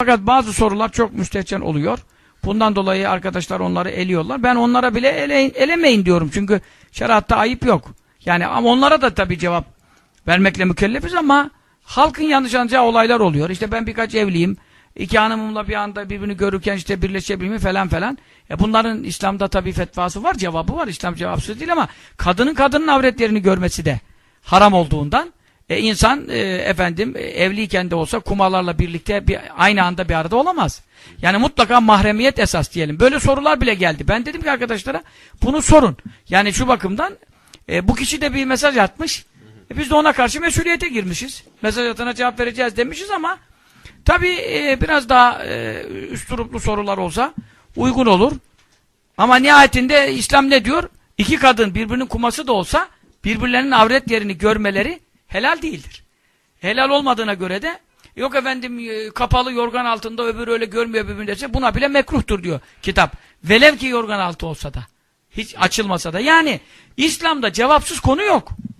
Fakat bazı sorular çok müstehcen oluyor. Bundan dolayı arkadaşlar onları eliyorlar. Ben onlara bile eleyin, elemeyin diyorum. Çünkü şeriatta ayıp yok. Yani ama onlara da tabii cevap vermekle mükellefiz ama halkın yanlış anlayacağı olaylar oluyor. İşte ben birkaç evliyim. İki hanımımla bir anda birbirini görürken işte birleşebilir mi falan falan. E bunların İslam'da tabii fetvası var, cevabı var. İslam cevapsız değil ama kadının kadının avretlerini görmesi de haram olduğundan e, insan e, efendim e, evliyken de olsa kumalarla birlikte bir, aynı anda bir arada olamaz. Yani mutlaka mahremiyet esas diyelim. Böyle sorular bile geldi. Ben dedim ki arkadaşlara bunu sorun. Yani şu bakımdan e, bu kişi de bir mesaj atmış. E, biz de ona karşı mesuliyete girmişiz. Mesaj atana cevap vereceğiz demişiz ama tabii e, biraz daha e, üstüruplu sorular olsa uygun olur. Ama nihayetinde İslam ne diyor? İki kadın birbirinin kuması da olsa birbirlerinin avret yerini görmeleri helal değildir. Helal olmadığına göre de yok efendim e, kapalı yorgan altında öbürü öyle görmüyor birbirini dese buna bile mekruhtur diyor kitap. Velev ki yorgan altı olsa da. Hiç açılmasa da. Yani İslam'da cevapsız konu yok.